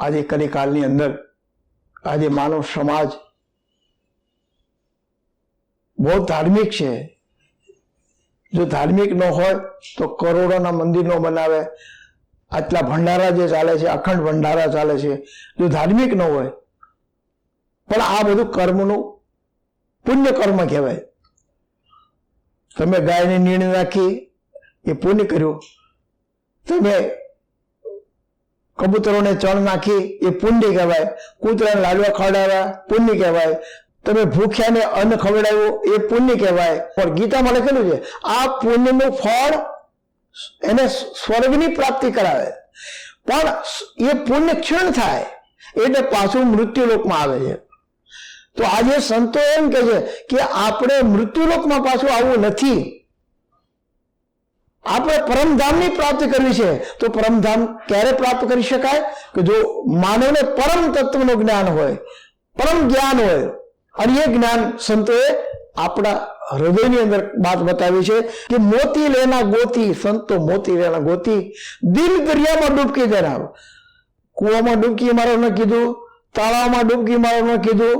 આજે કલિકાલની અંદર આજે માનવ સમાજ બહુ ધાર્મિક છે. જો ધાર્મિક ન હોય તો કરોડોના મંદિર ન બનાવે. આટલા ભંડારા જે ચાલે છે, અખંડ ભંડારા ચાલે છે. જો ધાર્મિક ન હોય, પણ આ બધું કર્મનું પુણ્ય કર્મ કહેવાય. તમે ગાયને નીણ નાખી, એ પુણ્ય કર્યું. તમે કબૂતરોને ચણ નાખી એ પુણ્ય કહેવાય, કૂતરાને લાડવા ખવડાવ્યા પુણ્ય કહેવાય. તમે ભૂખ્યાને અન્ન ખવડાવ્યું એ પુણ્ય કહેવાય. પણ ગીતામાં લખેલું છે, આ પુણ્યનું ફળ એને સ્વર્ગની પ્રાપ્તિ કરાવે. પણ એ પુણ્ય ક્ષીણ થાય, એટલે પાછું મૃત્યુલોકમાં આવે છે. તો આજે સંતો એમ કે છે કે આપણે મૃત્યુલોકમાં પાછું આવવું નથી. આપણે પરમધામની પ્રાપ્તિ કરવી છે, તો પરમધામ ક્યારે પ્રાપ્ત કરી શકાય? કે જો માનવને પરમ તત્વનું જ્ઞાન હોય, પરમ જ્ઞાન હોય, અને એ જ્ઞાન સંતોએ આપણા હૃદયની અંદર વાત બતાવી છે કે મોતી લેના ગોતી, સંતો મોતી લેના ગોતી દિલ દરિયામાં ડૂબકી દેનાર કૂવામાં ડૂબકી મારવાનું કીધું, તળાવમાં ડૂબકી મારવાનું કીધું,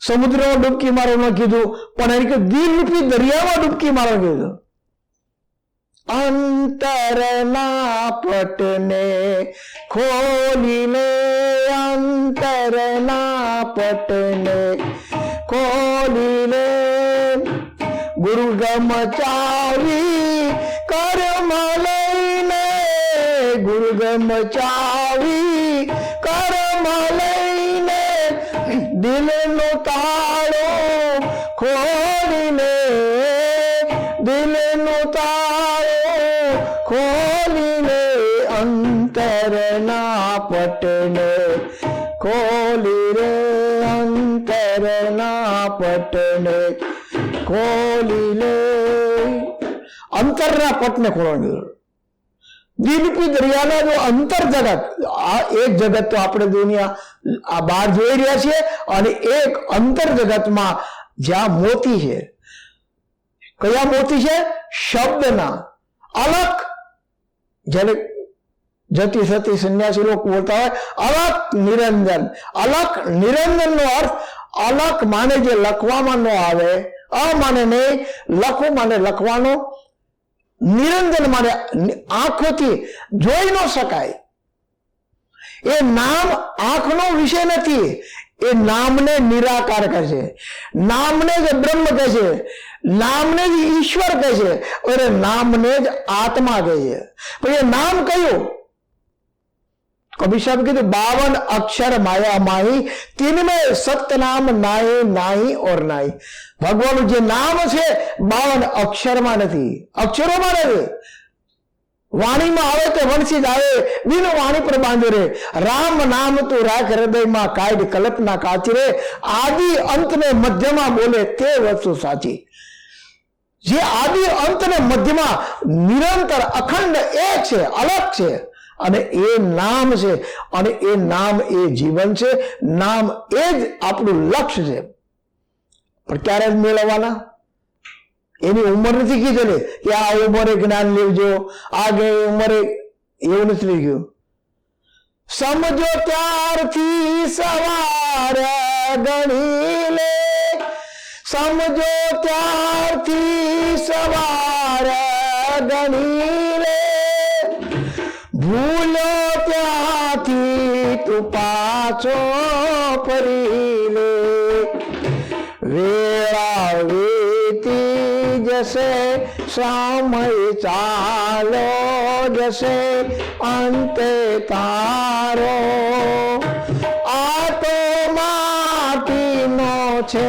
સમુદ્રમાં ડૂબકી મારવાનું કીધું, પણ એને કે દિલ રૂપી દરિયામાં ડૂબકી મારવાનું કીધું. અંતરના પટને ખોલીને, અંતરના પટને ખોલીને ગુરુગમ ચાવી કર્મ લઈને ગુરુગમ ચાવી કર્મ લઈને દિલનો અંતરના પટને ખોલી લે અંતરના પટને ખોલવાનું દિલપી દરિયાના જો અંતર જગત આ એક જગત તો આપણે દુનિયા આ બહાર જોઈ રહ્યા છીએ અને એક અંતર જગતમાં જ્યાં મોતી છે કયા મોતી છે શબ્દના અલગ જ્યારે જતી સતી સંન્યાસી લોકો બોલતા હોય અલગ નિરંજન અલગ નિરંજન નો અર્થ અલગ માને જે લખવામાં ન આવે, અ માને નહીં, લખો માને લખવાનો, નિરંજન માને આંખોથી જોઈ ન શકાય. એ નામ આંખનો વિષય નથી, એ નામને નિરાકાર કહે છે નામને જ બ્રહ્મ કહે છે નામને જ ઈશ્વર કહે છે અને નામને જ આત્મા કહે છે પણ એ નામ કયું? કબીર સાહેબ કીધું બાવન અક્ષર માયા માહી તીનમે સત્ય નામ નાહી નાહી ઓર નાહી ભગવાનનું જે નામ છે બાવન અક્ષરમાં નથી અક્ષરોમાં નથી વાણીમાં આવે તો વંશી જ આવે બિન વાણી પર બાંધ્યો રે રામ નામ તું રાખ હૃદયમાં કાઢ કલ્પના કાચી રે આદિ અંત ને મધ્યમાં બોલે તે વસ્તુ સાચી જે આદિ અંત ને મધ્યમાં નિરંતર અખંડ એ છે અલગ છે અને એ નામ છે, અને એ નામ એ જીવન છે, નામ એ જ આપણું લક્ષ્ય છે. પણ ક્યારે જ મેળવવાના? એની ઉંમર નથી કીધેલી કે આ ઉંમરે જ્ઞાન લેવજો આ ઉંમરે એવું નથી ગયું સમજો ત્યારથી સવાર ગણી લે. સમજો ત્યારથી સવાર ગણી લે. ભૂલો ત્યાંથી તું પાછો ફરી લે. વેળા વીતી જશે, સમય ચાલો જશે, અંતે તારો. આ તો માટીનો છે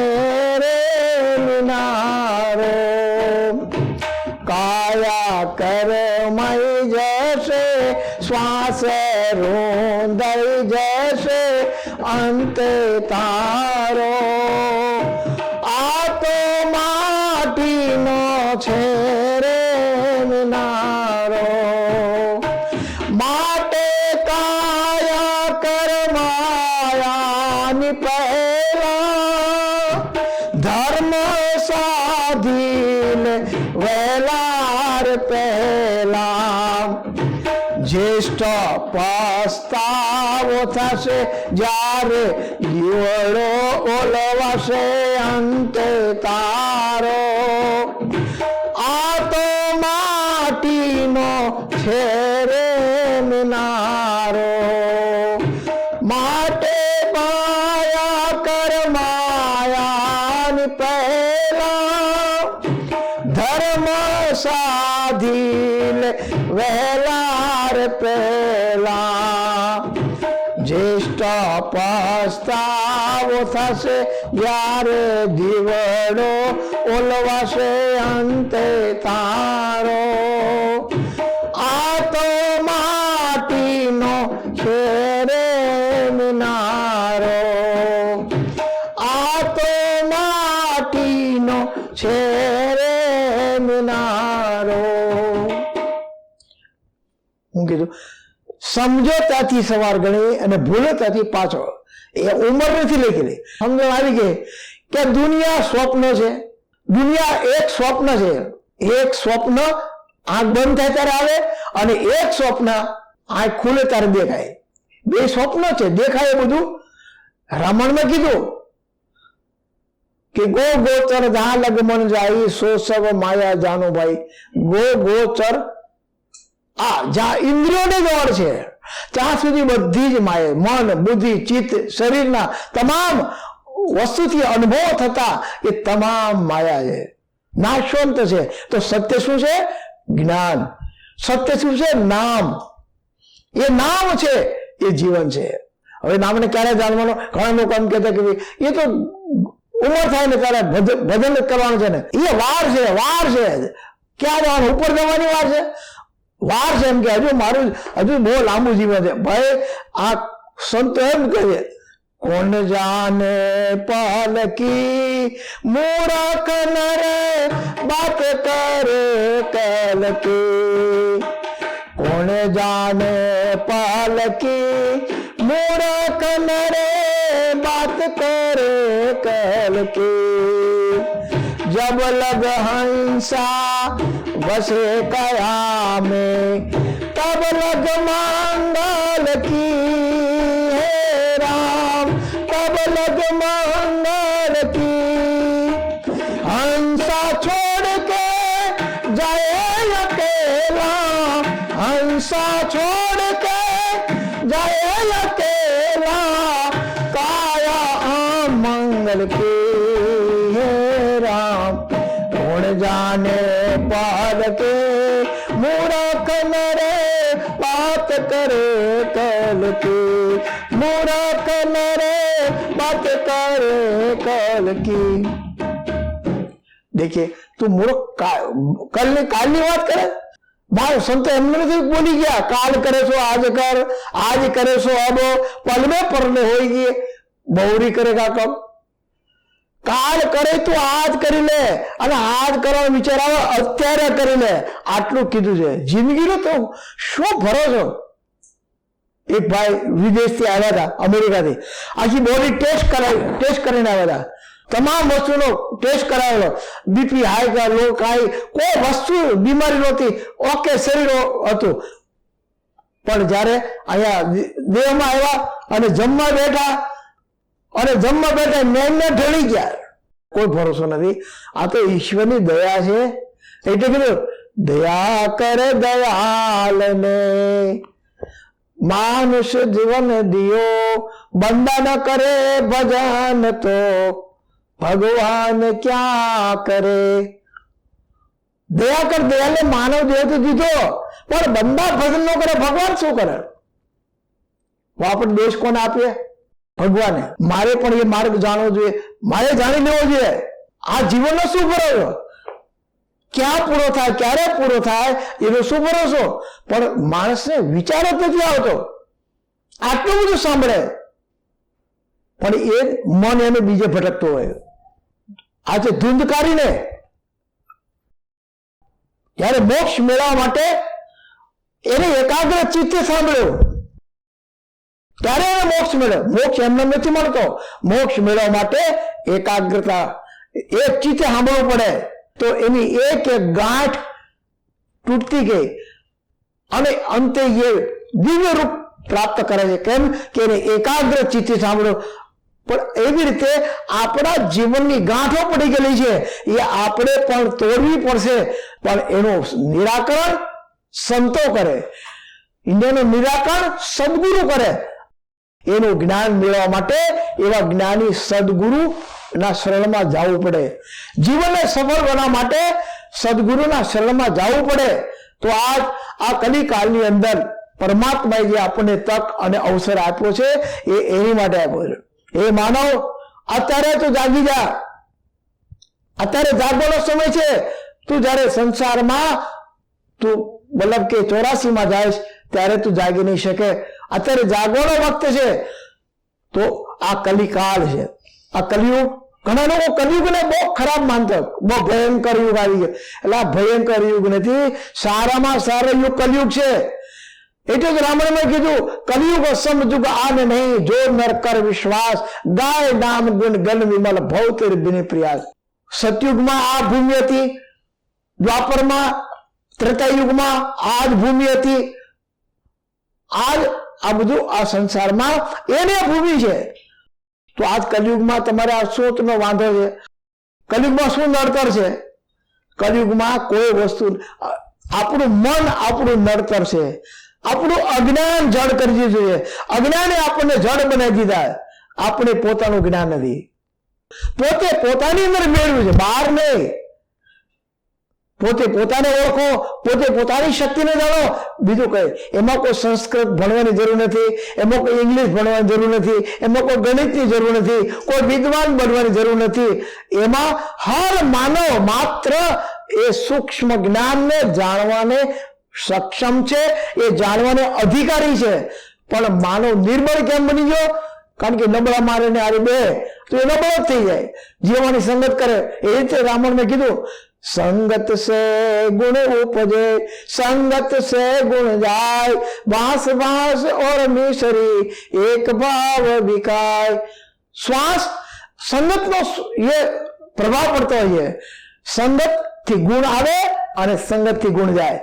થશે જ્યારે દીવડો ઓલવાશે અંતે તારો આ તો માટીનો છે રે જ્યારે દીવડો ઓલવાશે અંતે તારો. આ તો માટીનો છે રે મિનારો. આ તો માટીનો છે રે મિનારો. હું કીધું સમજો ત્યાંથી સવાર ગણી અને ભૂલો ત્યાંથી પાછો એ ઉંમર નથી લખેલી. સમજણ આવી ગઈ. કે દુનિયા સ્વપ્ન છે. દુનિયા એક સ્વપ્ન છે. એક સ્વપ્ન આંખ બંધ થાય ત્યારે આવે અને એક સ્વપ્ન આંખ ખુલે ત્યારે દેખાય. બે સ્વપ્ન છે. દેખાય બધું. રામાયણમાં કીધું કે ગો ગોચર જા લગ જાય, સો સબ માયા જાનો ભાઈ. ગો ગોચર આ, જા ઇન્દ્રિયોને દોડ છે. ત્યાં સુધી બધી જ માયા મન, બુદ્ધિ, ચિત્ત, શરીરના તમામ વસ્તુથી અનુભવ થતા એ તમામ માયા છે. નાશવંત છે. તો સત્ય શું છે? જ્ઞાન. સત્ય શું છે? નામ. એ નામ છે, એ જીવન છે. હવે નામને ક્યારે જાણવાનો? ઘણા લોકો એમ કહેતા કે એ તો ઉંમર થાય ને ત્યારે ભજ- ભજન કરવાનું છે ને. એ વાર છે વાર છે. ક્યાં જવાનું ઉપર જવાની વાર છે? વાર છે એમ કે હજુ મારું હજુ બહુ લાંબુ જીવન છે ભાઈ આ સંતો એમ કહે કોણ જાને પાલકી મૂરખ નરે બાત કરે કલકી કોણ જાને પાલકી મૂરખ નરે बात करे कल की जब लग हंसा વસે કયા મેં તબ લગ માંગલ के मूरख नरे बात करे कल की मूरख नरे बात करे कल की देखिए તું મૂર્ખ કલની કાલની વાત કરે ભાઈ સંતો એમને નથી બોલી ગયા કાલ કરે છો આજ કર આજ કરે છો અબ પલ में પરને હોઈ ગઈ બહુરી કરેગા કબ કાલ કરે તું આજ કરી લે અને આજ કરવાનો વિચાર આવે અત્યારે કરી લે આટલું કીધું છે. જિંદગીનો તો શું ભરોસો? એક ભાઈ વિદેશથી આવ્યા હતા, અમેરિકાથી. આખી બોડી ટેસ્ટ કરાવી ટેસ્ટ કરીને આવ્યા હતા. તમામ વસ્તુનો ટેસ્ટ કરાવેલો. બીપી હાઈ કા લો કાઈ કોઈ વસ્તુ બીમારી નહોતી. ઓકે શરીર હતું. પણ જ્યારે અહીંયા દેહમાં આવ્યા અને જમવા બેઠા અને જમવા બેઠા મેમને ઢળી ગયા. કોઈ ભરોસો નથી. આ તો ઈશ્વરની દયા છે. એટલે કીધું, દયા કરે દયાલને. માનુષ જીવન દિયો બંદા ન કરે ભજન તો. ભગવાન ક્યાં કરે? દયા કર દયાલે માનવ દેહ તો દીધો. પણ બંદા ભજન ન કરે, ભગવાન શું કરે? આપણે દેશ કોને આપીએ? ભગવાને, મારે પણ એ માર્ગ જાણવો જોઈએ. મારે જાણી લેવો જોઈએ. આ જીવનનો શું ભરોસો? ક્યાં પૂરો થાય, ક્યારે પૂરો થાય, એનો શું ભરોસો? પણ માણસને વિચાર જ નથી આવતો. આટલું બધું સાંભળે. પણ એ મન એને બીજે ભટકતો હોય. આજે ધૂંધકારીને ત્યારે મોક્ષ મેળવવા માટે એને એકાગ્ર ચિત્તે સાંભળ્યો. ત્યારે એને મોક્ષ મળે મોક્ષ એમને નથી મળતો. મોક્ષ મેળવવા માટે એકાગ્રતા, એક ચિત્તે સાંભળવું પડે. તો એની એક એક ગાંઠ તૂટતી ગઈ. અને અંતે એ દિવ્ય રૂપ પ્રાપ્ત કરે છે. કેમ? કે એને એકાગ્ર ચિત્તે સાંભળો પણ એવી રીતે આપણા જીવનની ગાંઠો પડી ગયેલી છે. એ આપણે પણ તોડવી પડશે. પણ એનું નિરાકરણ સંતો કરે. એનું નિરાકરણ સદગુરુ કરે. એનું જ્ઞાન મેળવવા માટે એવા જ્ઞાની સદગુરુ ના શરણમાં જવું પડે. જીવનને સફળ બનવા માટે સદગુરુના શરણમાં જવું પડે. તો આજ આ કલિકાલની અંદર પરમાત્માએ જે આપણને તક અને અવસર આપ્યો છે, એ એની માટે આપ્યો એ માનવ, અત્યારે તો જાગી જા. અત્યારે જાગવાનો સમય છે. તું જ્યારે સંસારમાં તું મતલબ કે ચોરાસીમાં જાય ત્યારે તું જાગી નહીં શકે. અત્યારે જાગવાનો વખત છે. તો આ કલિકાળ છે. આ કલિયુગ, ઘણા લોકો કલિયુગને બહુ ખરાબ માનતા બહુ ભયંકર યુગ આવી ગયો. એટલે આ ભયંકર યુગ નથી. સારામાં સારો યુગ કલિયુગ છે. એટલે જ રામાયણમાં કીધું, કલિયુગ સમજુગ આન નહીં. જો નરકર વિશ્વાસ, ગાય નામ ગુણ ગન વિમલ ભૌતિર બિની પ્રયાસ. સતયુગમાં આ ભૂમિ હતી. દ્વાપરમાં, ત્રેતાયુગમાં આ જ ભૂમિ હતી. આજ આ બધું આ સંસારમાં એને ભૂમિ છે. તો આજ કલયુગમાં તમારે આ શું તમે વાંધો છે. કલયુગમાં શું નડતર છે? કલયુગમાં કોઈ વસ્તુ આપણું મન આપણું નડતર છે. આપણું અજ્ઞાન જડ કરી છે. અજ્ઞાને આપણને જડ બનાવી દીધા. આપણે પોતાનું જ્ઞાન નથી. પોતે પોતાની અંદર મેળવ્યું છે. બહાર નહીં. પોતે પોતાને ઓળખો, પોતે પોતાની શક્તિને જાણો. બીજું કઈ, એમાં કોઈ સંસ્કૃત ભણવાની જરૂર નથી, એમાં કોઈ ઇંગ્લિશ ભણવાની જરૂર નથી, એમાં કોઈ ગણિતની જરૂર નથી, કોઈ વિદ્વાન બનવાની જરૂર નથી. એમાં હર માનવ માત્ર એ સૂક્ષ્મ જ્ઞાનને જાણવાને સક્ષમ છે, એ જાણવાને અધિકારી છે. પણ માનવ નિર્બળ કેમ બની ગયો? કારણ કે નબળા મારે ને આરે બે, તો એ નબળો જ થઈ જાય. જીવવાની સંગત કરે. એ રીતે રાવણને કીધું સંગત સે ગુણ ઉપજે સંગત સે ગુણ જાય બાંસ બાંસ ઓર મિસરી એક ભાવ વિકાય શ્વાસ સંગતનો એ પ્રભાવ પડતો હોય છે સંગતથી ગુણ આવે અને સંગતથી ગુણ જાય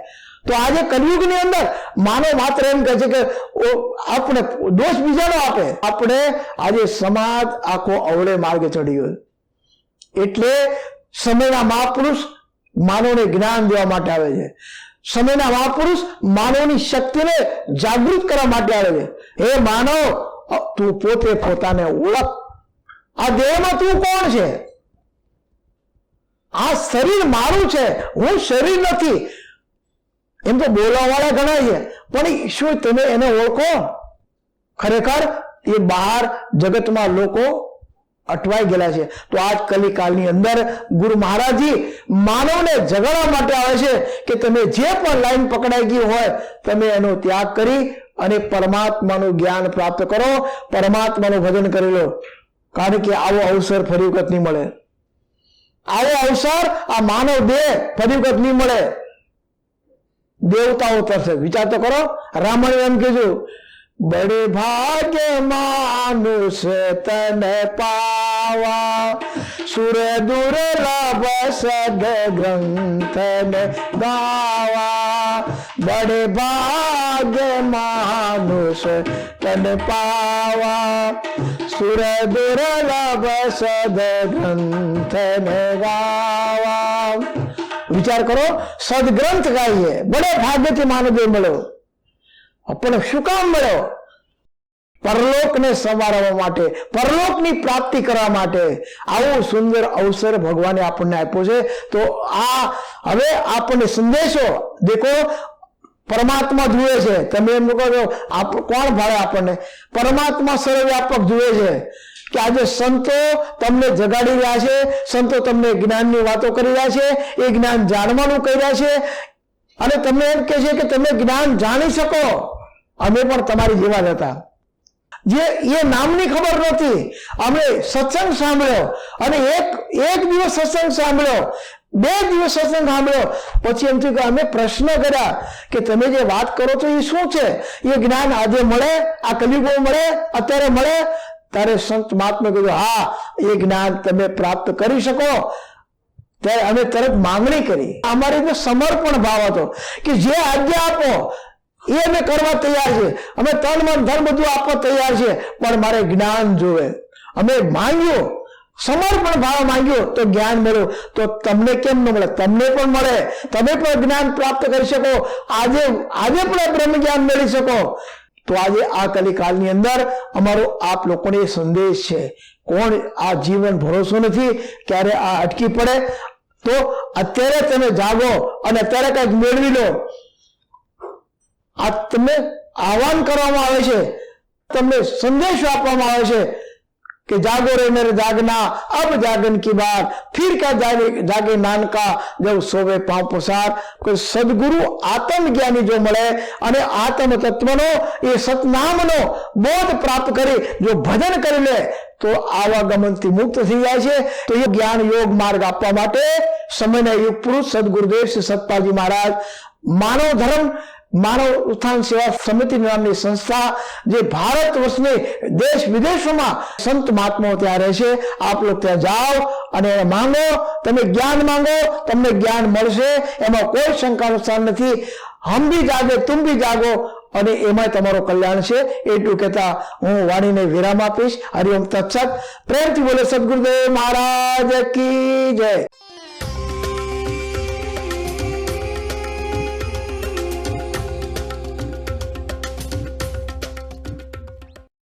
તો આજે કલયુગની અંદર માનવ માત્ર એમ કહે છે કે ઓ, આપણે દોષ બીજાનો આપે આપણે આજે સમાજ આખો અવળે માર્ગે ચડી ગયો એટલે સમયના મહાપુરુષ માનવને જ્ઞાન દેવા માટે આવે છે. સમયના મહાપુરુષ માનવની શક્તિને જાગૃત કરવા માટે આવે છે. હે માનવ તું પોતે પોતાને ઓળખ. આ દેહમાં તું કોણ છે? આ શરીર મારું છે. હું શરીર નથી. એમ તો બોલાવાળા ઘણા છે. પણ શું તમે એને ઓળખો? ખરેખર એ બહાર જગતમાં લોકો અટવાઈ ગયેલા છે. તો આજ કલિકાલની અંદર ગુરુ મહારાજજી માનવને જગાડવા માટે આવે છે કે તમે જે પણ લાઈન પકડાઈ ગઈ હોય, તમે એનો ત્યાગ કરી અને પરમાત્માનું જ્ઞાન પ્રાપ્ત કરો, પરમાત્માનું ભજન કરી લો. કારણ કે આવો અવસર ફરી વખત નહીં મળે. આવો અવસર આ માનવ દેહ ફરી વખત નહીં મળે. દેવતાઓ તરસે વિચાર તો કરો. રામાયણ એમ કીધું બડે ભાગ્ય માનુષ તન પાવા સુર દુર્લભ સદ ગ્રંથ ને ગાવા બડે ભાગ્ય માનુષ તન પાવા સુર દુર્લભ સદ ગ્રંથ ને ગાવા વિચાર કરો સદગ્રંથ ગાઈએ બડે ભાગ્યથી માનવ મળ્યો પણ શું કામ મળ્યો પરલોકને સંવારવા માટે, પરલોકની પ્રાપ્તિ કરવા માટે આવો સુંદર અવસર ભગવાને આપણને આપ્યો છે. તો આ, હવે આપણને સંદેશો, દેખો, પરમાત્મા જુએ છે. તમે એમ કહો છો કોણ ભાડે આપણને? પરમાત્મા સર્વવ્યાપક જુએ છે કે આજે સંતો તમને જગાડી રહ્યા છે, સંતો તમને જ્ઞાનની વાતો કરી રહ્યા છે, એ જ્ઞાન જાણવાનું કહી રહ્યા છે. અને તમને એમ કહે છે કે તમે જ્ઞાન જાણી શકો. અમે પણ તમારી જેવા જ હતા. જે એ નામની ખબર નહોતી. અમે સત્સંગ સાંભળ્યો અને એક એક દિવસ સત્સંગ સાંભળ્યો, બે દિવસ સત્સંગ સાંભળ્યો. પછી એમ થયું કે અમે પ્રશ્ન કર્યા કે તમે જે વાત કરો છો એ શું છે? એ જ્ઞાન આજે મળે, આ કલિગો મળે, અત્યારે મળે. ત્યારે સંત મહાત્મા કીધું, હા, એ જ્ઞાન તમે પ્રાપ્ત કરી શકો. ત્યારે અમે તરત માંગણી કરી. અમારી સમર્પણ ભાવ હતો કે જે આજ્ઞા આપો એ અમે કરવા તૈયાર છે. અમે તન, મન, ધન બધું આપવા તૈયાર છે. પણ મારે જ્ઞાન જોવે. અમે માંગ્યો, સમર્પણ ભાવ માંગ્યો, તો જ્ઞાન મળ્યું. તો તમને કેમ ન મળે? તમને પણ મળે. તમે પણ જ્ઞાન પ્રાપ્ત કરી શકો. આજે આજે પણ બ્રહ્મ જ્ઞાન મેળવી શકો. તો આજે આ કલિકાલની અંદર અમારો આપ લોકોને સંદેશ છે. કોણ આ જીવન ભરોસો નથી, ક્યારે આ અટકી પડે? તો અત્યારે તમે જાગો અને અત્યારે કંઈક મેળવી લો. આ તમને આહવાન કરવામાં આવે છે. તમને સંદેશ આપવામાં આવે છે કે જાગો રે નર જાગના, અબ જાગન કી બાર, ફિર કા જાગે જાગે નાનકા જબ સોવે પાં પ્રસાદ કે સદગુરુ આત્મ જ્ઞાની જો મળે અને આત્મ તત્વનો, એ સતનામનો બોધ પ્રાપ્ત કરી, જો ભજન કરી લે, તો આવાગમનથી મુક્ત થઈ જાય છે. તો એ જ્ઞાન યોગ માર્ગ આપવા માટે સમયના યુગ પુરુષ સદગુરુદેવ શ્રી સતપાજી મહારાજ માનવ ધર્મ માનવ ઉત્થાન સેવા સમિતિ નામની સંસ્થા જે ભારત વર્ષની દેશ વિદેશોમાં સંત મહાત્માઓ ત્યાં રહે છે. આપ લોકો ત્યાં જાઓ અને માંગો. તમે જ્ઞાન માંગો, તમને જ્ઞાન મળશે. એમાં કોઈ શંકાનું સ્થાન નથી. હમ બી જાગે, તુમ ભી જાગો અને એમાં તમારું કલ્યાણ છે. એટલું કહેતા હું વાણીને વિરામ આપીશ. હરિઓમ તત્સત. પ્રેમથી બોલે સદગુરુદેવ મહારાજ કી જય.